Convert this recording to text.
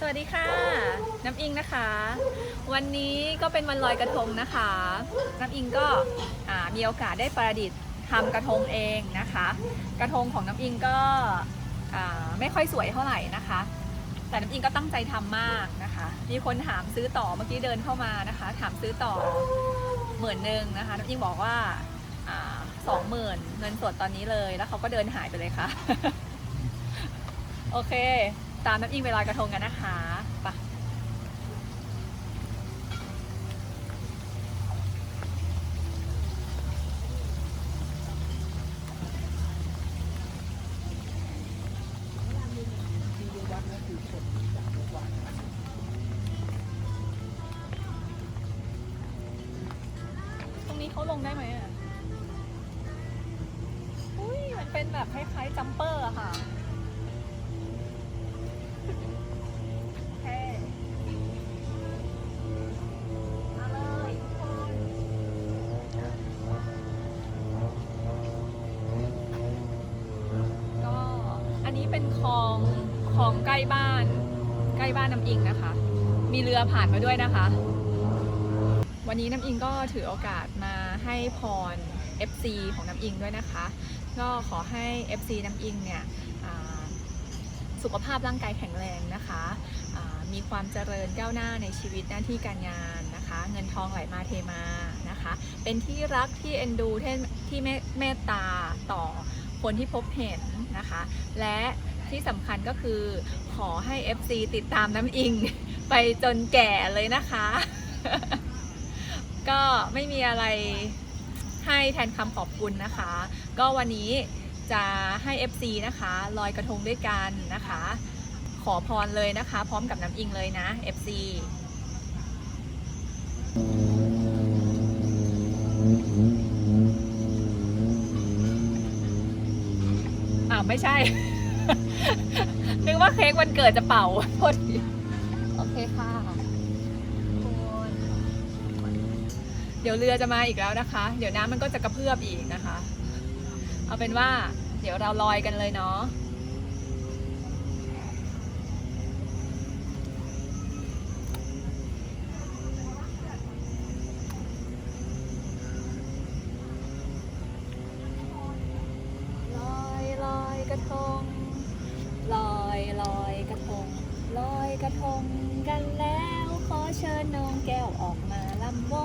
สวัสดีค่ะ น้ำอิงนะคะ วันนี้ก็เป็นวันลอยกระทงนะคะ น้ำอิงก็มีโอกาสได้ประดิษฐ์ทำกระทงเองนะคะ กระทงของน้ำอิงก็ไม่ค่อยสวยเท่าไหร่นะคะ แต่น้ำอิงก็ตั้งใจทำมากนะคะ มีคนถามซื้อต่อเมื่อกี้เดินเข้ามานะคะ ถามซื้อต่อหมื่นหนึ่งนะคะ น้ำอิงบอกว่าสองหมื่นเงินสดตอนนี้เลยแล้วเขาก็เดินหายไปเลยค่ะ โอเค ตามน้ำอิงไปลอยกระทงกันนะคะไปตรงนี้เขาลงได้ไหมอะ อุ้ยมันเป็นแบบคล้ายๆจัมเปอร์อะค่ะ นี้เป็นคลองคลองใกล้บ้าน ใกล้บ้านน้ำอิงนะคะ มีเรือผ่านมาด้วยนะคะ วันนี้น้ำอิงก็ถือโอกาสมาให้พร FC ของน้ำอิงด้วยนะคะ ก็ขอให้ FC น้ำอิงเนี่ยสุขภาพร่างกายแข็งแรงนะคะมีความเจริญก้าวหน้าในชีวิตหน้าที่การงานนะคะ เงินทองไหลมาเทมานะคะ เป็นที่รักที่เอ็นดูที่ที่เมเมตตาต่อ คนที่พบเห็นนะคะ และที่สำคัญก็คือขอให้ FC ติดตามน้ำอิงไปจนแก่เลยนะคะ ก็ไม่มีอะไรให้แทนคำขอบคุณนะคะ ก็วันนี้จะให้ FC นะคะลอยกระทงด้วยกันนะคะ ขอพรเลยนะคะ พร้อมกับน้ำอิงเลยนะ FC าวไม่ใช่ นึกว่าเค้กวันเกิดจะเป่าโทษทีโอเคค่ะคุณเดี๋ยวเรือจะมาอีกแล้วนะคะ เดี๋ยวน้ำมันก็จะกระเพื่อมอีกนะคะ เอาเป็นว่า เดี๋ยวเราลอยกันเลยเนาะ กระทงกันแล้ว ขอเชิญน้องแก้วออกมาลำว